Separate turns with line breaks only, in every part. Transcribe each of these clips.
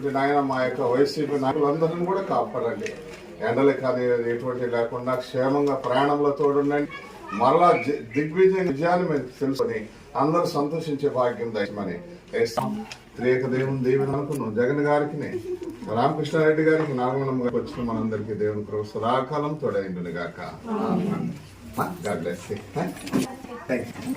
వచ్చినటువంటి నాయన మా యొక్క వైసీపీ నాయకులందరినీ కూడా కాపాడండి. ఎండలు కానీ ఎటువంటి లేకుండా క్షేమంగా ప్రయాణంలో తోడుండండి. మరలా దిగ్విజయ విజయాన్ని మేము తెలుసుకొని అందరూ సంతోషించే భాగ్యం దయమని త్రేక దేవుని దేవుని అనుకున్నాం. జగన్ గారికి రామకృష్ణారెడ్డి గారికి గారికి వచ్చిన మనందరికీ దేవుని కృప సదాకాలం తోడైండును గాక God bless thank you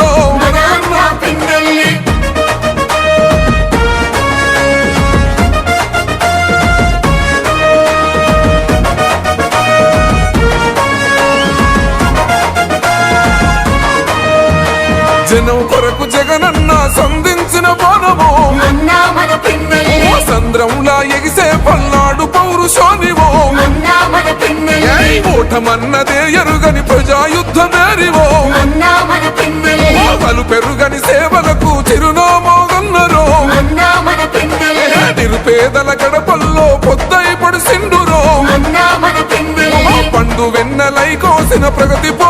ఎగిసే Palnadu పౌరుషోనివో ఓటమన్నదే ఎరుగని ప్రజాయుద్ధమేరివో ఓ. పెరుగని సేవలకు చిరునామోగన్నరో. నిరుపేదల గడపల్లో పొద్దై పడిసిండురో. పండు వెన్నలై కోసిన ప్రగతి పో